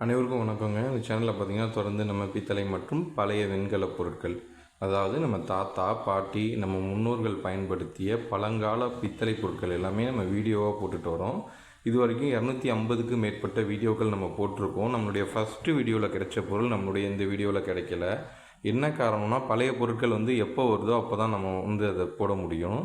அனைவருக்கும் வணக்கங்க. இந்த சேனலில் பார்த்தீங்கன்னா தொடர்ந்து நம்ம பித்தளை மற்றும் பழைய வெண்கல பொருட்கள் அதாவது நம்ம தாத்தா பாட்டி நம்ம முன்னோர்கள் பயன்படுத்திய பழங்கால பித்தளை பொருட்கள் எல்லாமே நம்ம வீடியோவாக போட்டுட்டு வரோம். இது வரைக்கும் இரநூத்தி ஐம்பதுக்கு மேற்பட்ட வீடியோக்கள் நம்ம போட்டிருக்கோம். நம்மளுடைய ஃபஸ்ட்டு வீடியோவில் கிடைச்ச பொருள் நம்மளுடைய இந்த வீடியோவில் கிடைக்கல. என்ன காரணம்னா பழைய பொருட்கள் வந்து எப்போ வருதோ அப்போ தான் நம்ம வந்து அதை போட முடியும்.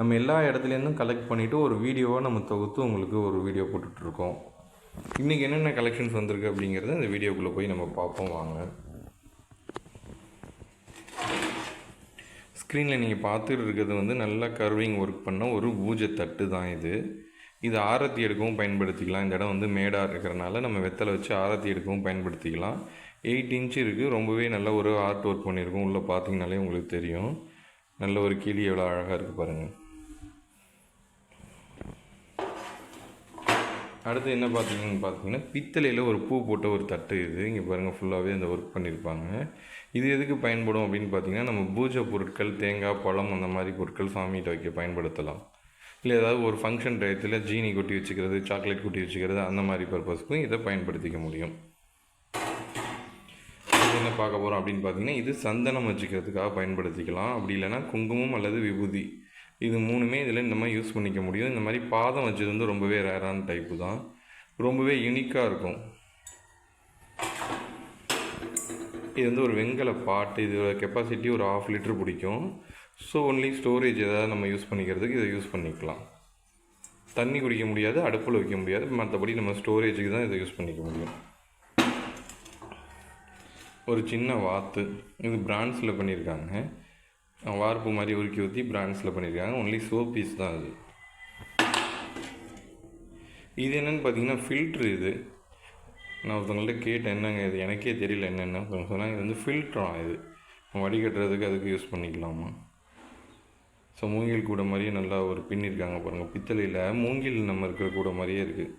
நம்ம எல்லா இடத்துலேருந்தும் கலெக்ட் பண்ணிவிட்டு ஒரு வீடியோவாக நம்ம தொகுத்து உங்களுக்கு ஒரு வீடியோ போட்டுட்ருக்கோம் இன்றைக்கி என்னென்ன கலெக்ஷன்ஸ் வந்திருக்கு அப்படிங்கிறத இந்த வீடியோக்குள்ளே போய் நம்ம பார்ப்போம் வாங்க. ஸ்க்ரீனில் நீங்கள் பார்த்துட்டு இருக்கிறது வந்து நல்லா கர்விங் ஒர்க் பண்ண ஒரு பூஜை தட்டு தான் இது. இது ஆரத்தி எடுக்கவும் பயன்படுத்திக்கலாம். இந்த இடம் வந்து மேடாக இருக்கிறனால நம்ம வெத்தலை வச்சு ஆரத்தி எடுக்கவும் பயன்படுத்திக்கலாம். எயிட் இன்ச் இருக்குது ரொம்பவே நல்ல ஒரு ஆர்ட் ஒர்க் பண்ணியிருக்கோம். உள்ளே பார்த்தீங்கனாலே உங்களுக்கு தெரியும். நல்ல ஒரு கிளி எவ்வளோ அழகாக இருக்குது பாருங்கள் அடுத்து என்ன பார்த்தீங்கன்னு பார்த்தீங்கன்னா பித்தளையில் ஒரு பூ போட்ட ஒரு தட்டு இது. இங்கே பாருங்கள் ஃபுல்லாகவே இந்த ஒர்க் பண்ணியிருப்பாங்க இது எதுக்கு பயன்படும் அப்படின்னு பார்த்தீங்கன்னா நம்ம பூஜை பொருட்கள் தேங்காய் பழம் அந்த மாதிரி பொருட்கள் சாமிகிட்ட வைக்க பயன்படுத்தலாம். இல்லை ஏதாவது ஒரு ஃபங்க்ஷன் டயத்தில் ஜீனி கொட்டி வச்சுக்கிறது சாக்லேட் கொட்டி வச்சுக்கிறது அந்த மாதிரி பர்பஸ்க்கும் இதை பயன்படுத்திக்க முடியும். இது என்ன பார்க்க போகிறோம் அப்படின்னு பார்த்தீங்கன்னா இது சந்தனம் வச்சுக்கிறதுக்காக பயன்படுத்திக்கலாம். அப்படி இல்லைன்னா குங்குமம் அல்லது விபூதி. இது மூணுமே இதில் இந்த மாதிரி யூஸ் பண்ணிக்க முடியும். இந்த மாதிரி பாதம் வச்சது வந்து ரொம்பவே ரேரான டைப்பு தான். ரொம்பவே யூனிக்காக இருக்கும். இது வந்து ஒரு வெங்கல பாட்டு. இதோட கெப்பாசிட்டி ஒரு ஆஃப் லிட்டர் பிடிக்கும். ஸோ ஒன்லி ஸ்டோரேஜ் ஏதாவது நம்ம யூஸ் பண்ணிக்கிறதுக்கு இதை யூஸ் பண்ணிக்கலாம். தண்ணி குடிக்க முடியாது அடுப்பில் வைக்க முடியாது. மற்றபடி நம்ம ஸ்டோரேஜுக்கு தான் இதை யூஸ் பண்ணிக்க முடியும். ஒரு சின்ன வாத்து. இது பிரான்ஸில் பண்ணியிருக்காங்க. வார்ப்பு மாதிரி உருக்கி ஊற்றி பிராண்ட்ஸில் பண்ணியிருக்காங்க. ஒன்லி சோப் பீஸ் தான் அது. இது என்னென்னு பார்த்தீங்கன்னா ஃபில்ட்ரு இது. நான் ஒருத்தவங்கள்ட்ட கேட்டேன் என்னங்க இது? எனக்கே தெரியல என்னென்ன. சொன்னாங்க இது வந்து ஃபில்ட்ராம் இது. வடிகட்டுறதுக்கு அதுக்கு யூஸ் பண்ணிக்கலாமா? ஸோ மூங்கில் கூட மாதிரியே நல்லா ஒரு பின்னிருக்காங்க பாருங்கள் பித்தளையில் மூங்கில் நம்ம இருக்கிற கூட மாதிரியே இருக்குது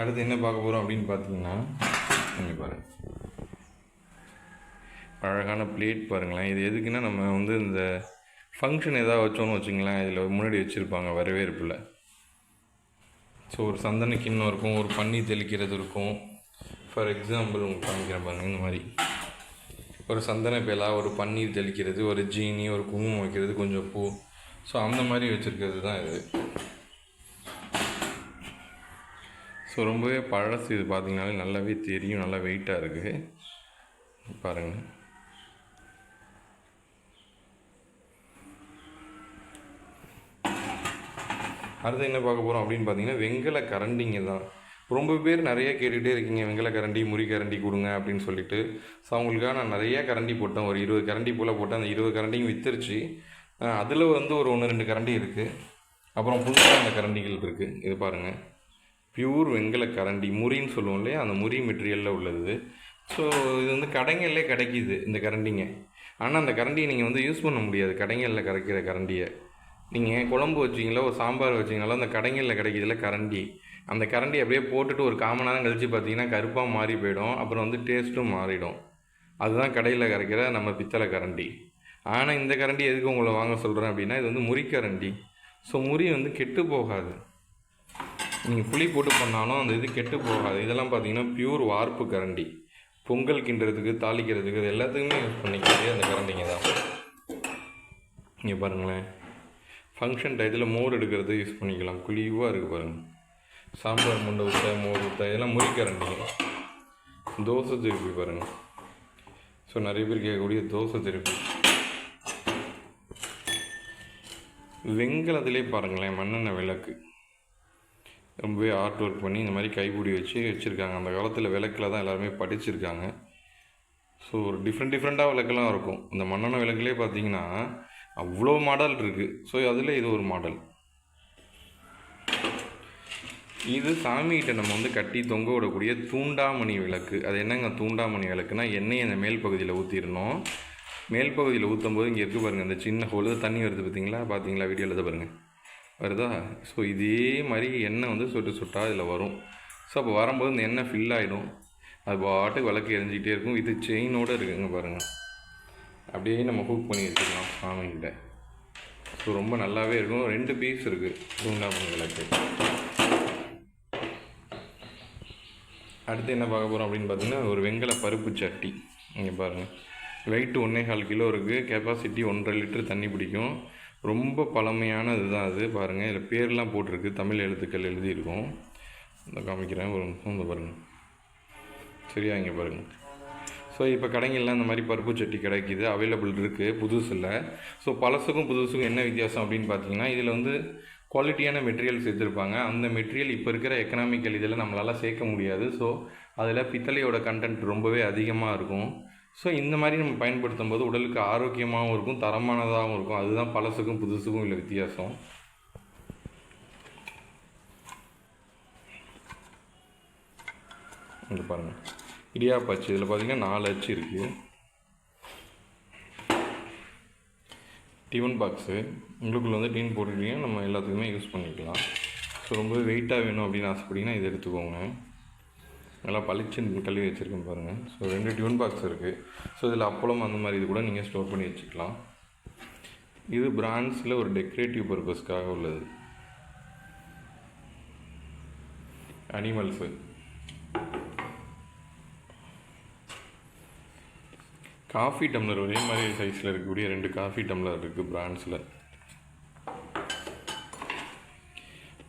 அடுத்து என்ன பார்க்க போகிறோம் அப்படின்னு பார்த்தீங்கன்னா பாருங்கள் அழகான பிளேட் பாருங்களேன். இது எதுக்குன்னா நம்ம வந்து இந்த ஃபங்க்ஷன் ஏதாவது வச்சோன்னு வச்சுங்களேன் இதில் முன்னாடி வச்சுருப்பாங்க வரவேற்பில். ஸோ ஒரு சந்தன கிண்ணம் இருக்கும் ஒரு பன்னி தெளிக்கிறது இருக்கும். ஃபார் எக்ஸாம்பிள் உங்களுக்கு காமிக்கிறேன் பாருங்கள் இந்த மாதிரி. ஒரு சந்தன பேலா ஒரு பன்னீர் தெளிக்கிறது ஒரு ஜீனி ஒரு குங்குமம் வைக்கிறது கொஞ்சம் பூ. ஸோ அந்த மாதிரி வச்சுருக்கிறது தான் இது. ஸோ ரொம்பவே பழசு இது பார்த்தீங்கனாலே நல்லாவே தெரியும் நல்லா வெயிட்டாக இருக்குது பாருங்கள் அடுத்து என்ன பார்க்க போகிறோம் அப்படின்னு பார்த்தீங்கன்னா வெங்கல கரண்டிங்க தான். ரொம்ப பேர் நிறைய கேட்டுகிட்டே இருக்கீங்க வெங்கல கரண்டி முறி கரண்டி கொடுங்க அப்படின்னு சொல்லிட்டு. ஸோ அவங்களுக்காக நான் நிறைய கரண்டி போட்டேன். ஒரு இருபது கரண்டி போல் போட்டேன். அந்த இருபது கரண்டியும் வித்துருச்சு. அதில் வந்து ஒரு ஒன்று ரெண்டு கரண்டி இருக்குது அப்புறம் புதுசாக அந்த கரண்டிகள் இருக்குது இது பாருங்கள் பியூர் வெங்கல கரண்டி முறின்னு சொல்லுவோம் இல்லையா? அந்த முறி மெட்டீரியலில் உள்ளது. ஸோ இது வந்து கடைங்களில் கிடைக்கிது இந்த கரண்டிங்க. ஆனால் அந்த கரண்டியை நீங்கள் வந்து யூஸ் பண்ண முடியாது. கடைங்களில் கிடைக்கிற கரண்டியை. நீங்கள் குழம்பு வச்சிங்களோ ஒரு சாம்பார் வச்சிங்களோ அந்த கடைங்களில் கிடைக்கிதுல கரண்டி. அந்த கரண்டி அப்படியே போட்டுட்டு ஒரு காமன் நேரம் கழித்து பார்த்தீங்கன்னா கருப்பாக மாறி போயிடும். அப்புறம் வந்து டேஸ்ட்டும் மாறிடும். அதுதான் கடையில் கிடைக்கிற நம்ம பித்தளை கரண்டி. ஆனால் இந்த கரண்டி எதுக்கு உங்களை வாங்க சொல்கிறேன் அப்படின்னா இது வந்து முறி கரண்டி. ஸோ முறி வந்து கெட்டு போகாது. நீங்கள் புளி போட்டு பண்ணாலும் அந்த இது கெட்டு போகாது. இதெல்லாம் பார்த்தீங்கன்னா பியூர் வார்ப்பு கரண்டி. பொங்கல் கிண்டுறதுக்கு தாளிக்கிறதுக்கு இது எல்லாத்துக்குமே யூஸ் பண்ணிக்கிறது அந்த கரண்டிங்க தான். இங்கே பாருங்களேன். ஃபங்க்ஷன் டயத்தில் மோர் எடுக்கிறது யூஸ் பண்ணிக்கலாம். குழிவாக இருக்குது பாருங்கள் சாம்பார் முண்டை ஊற்ற மோர் ஊற்ற இதெல்லாம் முறி தோசை திருப்பி பாருங்கள் ஸோ நிறைய பேர் கேட்கக்கூடிய தோசை திருப்பி. வெங்கலத்திலே பாருங்களேன் மண்ணெண்ணெய் விளக்கு. ரொம்பவே ஆர்ட் ஒர்க் பண்ணி இந்த மாதிரி கைப்பிடி வச்சு வச்சுருக்காங்க. அந்த காலத்தில் விளக்கில் தான் எல்லாருமே படிச்சிருக்காங்க. ஸோ ஒரு டிஃப்ரெண்ட் டிஃப்ரெண்ட்டாக விளக்கெல்லாம் இருக்கும். இந்த மண்ணெண்ணெய் விளக்குலேயே பார்த்தீங்கன்னா அவ்வளோ மாடல் இருக்குது ஸோ அதில் இது ஒரு மாடல். இது சாமிகிட்ட நம்ம வந்து கட்டி தொங்க விடக்கூடிய தூண்டாமணி விளக்கு. அது என்னங்க தூண்டாமணி விளக்குனா எண்ணெய் அந்த மேல் பகுதியில் ஊற்றிடணும் மேல் பகுதியில் ஊற்றும் போது இங்கே இருக்குது பாருங்கள் இந்த சின்ன ஹோலு தண்ணி வருது பார்த்தீங்களா பார்த்தீங்களா வீடியோவில் தான் பாருங்கள் வருதா? ஸோ இதே மாதிரி எண்ணெய் வந்து சொட்டு சொட்டாக இதில் வரும். ஸோ அப்போ வரும்போது இந்த எண்ணெய் ஃபில் ஆகிடும் அது பாட்டுக்கு விளக்கு எரிஞ்சிக்கிட்டே இருக்கும். இது செயினோடு இருக்குங்க பாருங்கள் அப்படியே நம்ம ஹூக் பண்ணி வச்சுக்கலாம் சாமிகிட்ட ஸோ ரொம்ப நல்லாவே இருக்கும். ரெண்டு பீஸ் இருக்குது தூண்டாமணி பொங்கலுக்கு அடுத்து என்ன பார்க்க போகிறோம் அப்படின்னு பார்த்தீங்கன்னா ஒரு வெங்கல பருப்பு சட்டி. இங்கே பாருங்கள் வெயிட் ஒன்றே கால் கிலோ இருக்குது கெப்பாசிட்டி ஒன்றரை லிட்டர் தண்ணி பிடிக்கும். ரொம்ப பழமையான இதுதான் அது. பாருங்கள் இதில் பேர்லாம் போட்டிருக்கு. தமிழ் எழுத்துக்கள் எழுதியிருக்கும். இந்த காமிக்கிறேன். ஒரு நிமிஷம். இந்த பாருங்கள் சரியா இங்கே பாருங்கள் ஸோ இப்போ கடைங்கள்லாம் இந்த மாதிரி பருப்பு சட்டி கிடைக்கிது அவைலபிள் இருக்குது புதுசில். ஸோ பழசுக்கும் புதுசுக்கும் என்ன வித்தியாசம் அப்படின்னு பார்த்தீங்கன்னா இதில் வந்து குவாலிட்டியான மெட்டீரியல் சேர்த்துருப்பாங்க. அந்த மெட்டீரியல் இப்போ இருக்கிற எக்கனாமிக்கல் இதில் நம்மளால் சேர்க்க முடியாது. ஸோ அதில் பித்தளையோட கண்டென்ட் ரொம்பவே அதிகமாக இருக்கும். ஸோ இந்த மாதிரி நம்ம பயன்படுத்தும் போது உடலுக்கு ஆரோக்கியமாகவும் இருக்கும் தரமானதாகவும் இருக்கும். அதுதான் பழசுக்கும் புதுசுக்கும் இல்லை வித்தியாசம். இங்கே பாருங்கள் இடியாப்ப அச்சு இதில் பார்த்தீங்கன்னா நாலு அச்சு இருக்குது டிஃபன் பாக்ஸு. உங்களுக்குள்ள வந்து டீன் போட்டுக்கிட்டீங்க நம்ம எல்லாத்துக்குமே யூஸ் பண்ணிக்கலாம். ஸோ ரொம்ப வெயிட்டாக வேணும் அப்படின்னு ஆசைப்பட்டீங்கன்னா இதை எடுத்துக்கோங்க. நல்லா பளிச்சுன்னு கழுவி வச்சுருக்கேன் பாருங்கள் ஸோ ரெண்டு டியூன் பாக்ஸ் இருக்குது ஸோ இதில் அப்பளம் அந்த மாதிரி இது கூட நீங்கள் ஸ்டோர் பண்ணி வச்சுக்கலாம். இது பிராண்ட்ஸில் ஒரு டெக்கரேட்டிவ் பர்பஸ்க்காக உள்ளது. அனிமல்ஸு காஃபி டம்ளர் ஒரே மாதிரி சைஸில் இருக்கக்கூடிய ரெண்டு காஃபி டம்ளர் இருக்குது பிராண்ட்ஸில்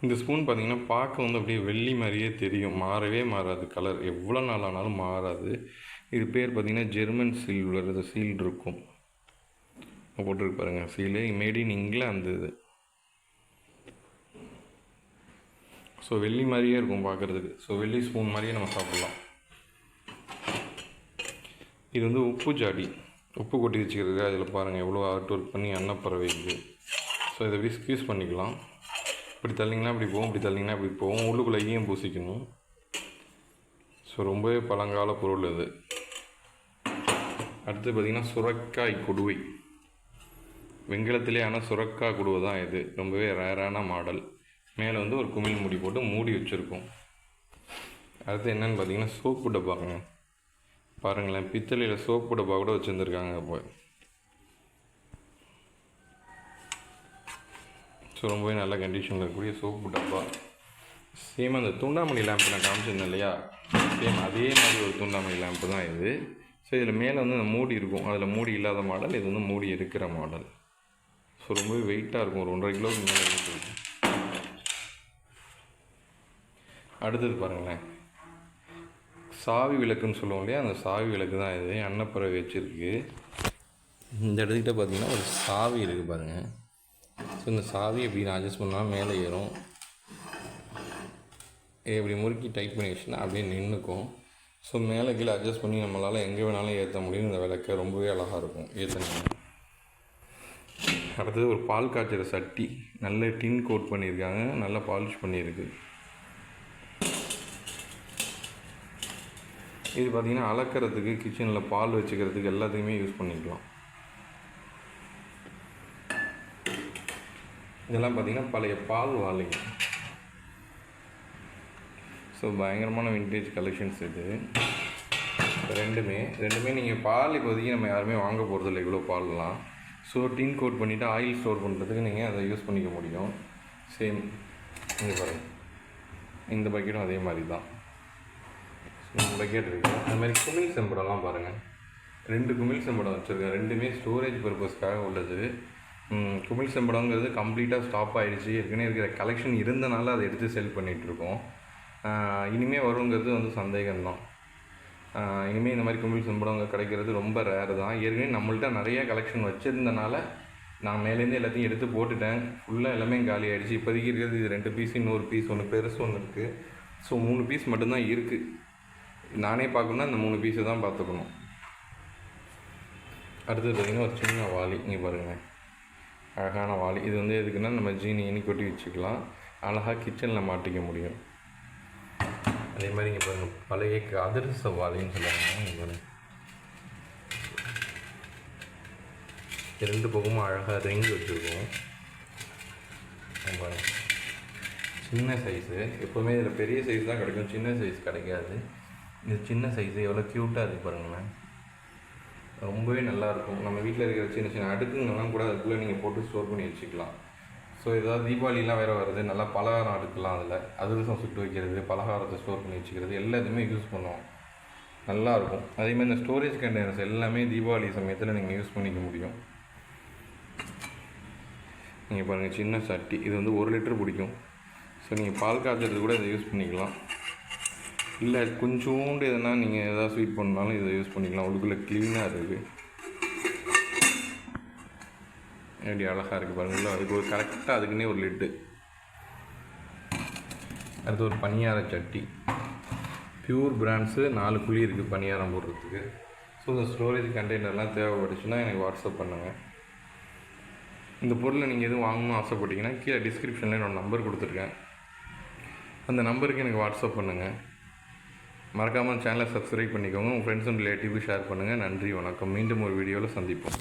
இந்த ஸ்பூன் பார்த்திங்கன்னா பார்க்க வந்து அப்படியே வெள்ளி மாதிரியே தெரியும். மாறவே மாறாது. கலர் எவ்வளோ நாள் ஆனாலும் மாறாது. இது பேர் பார்த்திங்கன்னா ஜெர்மன் சீல் வருது சீல் இருக்கும். போட்டிருக்கு பாருங்கள் சீலு மேட் இன் இங்கிலாந்து இது. ஸோ வெள்ளி மாதிரியே இருக்கும் பார்க்குறதுக்கு ஸோ வெள்ளி ஸ்பூன் மாதிரியே நம்ம சாப்பிட்லாம். இது வந்து உப்பு ஜாடி உப்பு கொட்டி வச்சுக்கிறது அதில் பாருங்கள் எவ்வளோ ஆர்ட் ஒர்க் பண்ணி அன்னப்பறவை இருக்குது ஸோ இதை விஸ்க் யூஸ் பண்ணிக்கலாம். இப்படி தள்ளிங்கன்னா இப்படி போகும் இப்படி தள்ளிங்கன்னா இப்படி போகும். உள்ளுக்குள்ளே ஈயம் பூசிக்கணும். ஸோ ரொம்பவே பழங்கால பொருள் இது அடுத்து பார்த்திங்கன்னா சுரக்காய் கொடுவை. வெண்கலத்திலே ஆனால் சுரக்காய் கொடுவை தான் இது. ரொம்பவே ரேரான மாடல். மேலே வந்து ஒரு குமிழ் மூடி போட்டு மூடி வச்சுருக்கோம். அடுத்து என்னென்னு பார்த்தீங்கன்னா சோப்பு டப்பாங்க. பாருங்களேன் பித்தளையில் சோப்பு டப்பா கூட வச்சுருந்துருக்காங்க அப்போ. ஸோ ரொம்பவே நல்ல கண்டிஷனில் இருக்கக்கூடிய சோப்பு டப்பா. சேம் அந்த தூண்டாமணி லேம்ப் நான் காமிச்சிருந்தேன் இல்லையா? சேம் அதே மாதிரி ஒரு தூண்டாமணி லேம்ப்பு தான் இது. ஸோ இதில் மேலே வந்து அந்த மூடி இருக்கும். அதில் மூடி இல்லாத மாடல் இது வந்து மூடி இருக்கிற மாடல். ஸோ ரொம்பவே வெயிட்டாக இருக்கும். ஒரு ஒன்றரை கிலோவுக்கு மேலே இருக்கும் அடுத்தது பாருங்களேன். சாவி விளக்குன்னு சொல்லுவோம் இல்லையா? அந்த சாவி விளக்கு தான் இது. அன்னப்பறவை வச்சுருக்கு. இந்த இடத்துக்கிட்ட பார்த்திங்கன்னா ஒரு சாவி இருக்குது பாருங்கள் ஸோ இந்த சாவி எப்படி நான் அட்ஜஸ்ட் பண்ணால் மேலே ஏறும். இப்படி முறுக்கி டைட் பண்ணி வச்சுன்னா அப்படியே நின்றுக்கும் ஸோ மேலே கீழே அட்ஜஸ்ட் பண்ணி நம்மளால் எங்கே வேணாலும் ஏற்ற முடியும். இந்த விளக்கை ரொம்பவே அழகாக இருக்கும். ஏற்றணும் அடுத்தது ஒரு பால் காய்ச்சிற சட்டி. நல்ல டின் கோட் பண்ணியிருக்காங்க. நல்லா பாலிஷ் பண்ணியிருக்கு. இது பார்த்திங்கன்னா அளக்கிறதுக்கு கிச்சனில் பால் வச்சுக்கிறதுக்கு எல்லாத்துக்குமே யூஸ் பண்ணிக்கலாம். இதெல்லாம் பார்த்திங்கன்னா பழைய பால் வாழைங்க. ஸோ பயங்கரமான விண்டேஜ் கலெக்ஷன்ஸ் இது. ரெண்டுமே ரெண்டுமே நீங்கள் பால் இப்போதைக்கு நம்ம யாருமே வாங்க போகிறதில்ல இவ்வளோ பால்லாம். ஸோ டின் கோட் பண்ணிவிட்டு ஆயில் ஸ்டோர் பண்ணுறதுக்கு நீங்கள் அதை யூஸ் பண்ணிக்க முடியும். சேம் இங்கே பாருங்கள் இந்த பக்கெட்டும் அதே மாதிரி தான். நம்ம இருக்குது அது மாதிரி குமிழ் செம்படம்லாம் பாருங்கள் ரெண்டு குமிழ் செம்படம் வச்சுருக்கேன் ரெண்டுமே ஸ்டோரேஜ் பர்பஸ்க்காக உள்ளது. குமிழ் செம்படங்கிறது கம்ப்ளீட்டாக ஸ்டாப் ஆகிடுச்சு ஏற்கனவே இருக்கிற கலெக்ஷன் இருந்தனால அதை எடுத்து செல் பண்ணிகிட்ருக்கோம் இனிமேல் வருங்கிறது வந்து சந்தேகம்தான். இனிமேல் இந்த மாதிரி குமிழ் செம்படங்க கிடைக்கிறது ரொம்ப ரேர் தான். ஏற்கனவே நம்மள்ட்ட நிறைய கலெக்ஷன் வச்சுருந்தனால நான் மேலேருந்து எல்லாத்தையும் எடுத்து போட்டுட்டேன். ஃபுல்லாக எல்லாமே காலி ஆகிடுச்சு இப்போதைக்கு இருக்கிறது இது ரெண்டு பீஸ் இன்னொரு பீஸ் ஒன்று பெருசு ஒன்று இருக்குது ஸோ மூணு பீஸ் மட்டும்தான் இருக்குது நானே பார்க்கணுன்னா இந்த மூணு பீஸை தான் பார்த்துக்கணும். அடுத்தது பார்த்திங்கன்னா ஒரு சின்ன வாலி இங்கே பாருங்கள் அழகான வாளி. இது வந்து எதுக்குன்னா நம்ம ஜீனி இனி கொட்டி வச்சுக்கலாம். அழகாக கிச்சனில் மாட்டிக்க முடியும். அதே மாதிரி இங்கே பாருங்கள் பழைய க- அதிரச வாலின்னு சொல்லுவாங்க. இங்கே பாருங்க. ரெண்டு பக்கமும் அழகாக ரிங் வச்சுருக்கோம். இங்க சின்ன சைஸு எப்போவுமே இதில் பெரிய சைஸ் தான் கிடைக்கும். சின்ன சைஸ் கிடைக்காது. இது சின்ன சைஸு எவ்வளோ க்யூட்டாக இருக்குது பாருங்களேன். ரொம்பவே நல்லாயிருக்கும் நம்ம வீட்டில் இருக்கிற சின்ன சின்ன அடுக்குங்கெல்லாம் கூட அதுக்குள்ளே நீங்கள் போட்டு ஸ்டோர் பண்ணி வச்சுக்கலாம். ஸோ ஏதாவது தீபாவளிலாம் வேறு வருது. நல்லா பலகாரம் அடுக்கலாம் அதில். அதிரசம் சுட்டு வைக்கிறது பலகாரத்தை ஸ்டோர் பண்ணி வச்சுக்கிறது எல்லாத்தையுமே யூஸ் பண்ணுவோம். நல்லா இருக்கும். அதேமாதிரி இந்த ஸ்டோரேஜ் கண்டெய்னர்ஸ் எல்லாமே தீபாவளி சமயத்தில் நீங்கள் யூஸ் பண்ணிக்க முடியும். நீங்கள் பாருங்கள் சின்ன சட்டி. இது வந்து ஒரு லிட்டர் பிடிக்கும். ஸோ நீங்கள் பால் காய்ச்சறது கூட இதை யூஸ் பண்ணிக்கலாம். இல்லை கொஞ்சோண்டு எதனா நீங்கள் எதாவது ஸ்வீட் பண்ணாலும் இதை யூஸ் பண்ணிக்கலாம். உள்ளுக்குள்ளே க்ளீனாக இருக்குது எப்படி அழகாக இருக்குது பாருங்களா அதுக்கு ஒரு கரெக்டாக அதுக்குன்னே ஒரு லிட்டு அடுத்து ஒரு பணியார சட்டி. பியூர் பிராண்ட்ஸு நாலு குழி இருக்குது பணியாரம் போடுறதுக்கு. ஸோ இந்த ஸ்டோரேஜ் கண்டெய்னர்லாம் தேவைப்பட்டுச்சுன்னா எனக்கு வாட்ஸ்அப் பண்ணுங்கள் இந்த பொருளை நீங்கள் எதுவும் வாங்கணும்னு ஆசைப்பட்டீங்கன்னா கீழே டிஸ்கிரிப்ஷனில் என்னோடய நம்பர் கொடுத்துருக்கேன். அந்த நம்பருக்கு எனக்கு வாட்ஸ்அப் பண்ணுங்கள் மறக்காமல் சேனலை சப்ஸ்கிரைப் பண்ணிக்கோங்க. உங்கள் ஃப்ரெண்ட்ஸ் அண்ட் ரிலேட்டிவ்க்கு ஷேர் பண்ணுங்கள் நன்றி வணக்கம். மீண்டும் ஒரு வீடியோவில் சந்திப்போம்.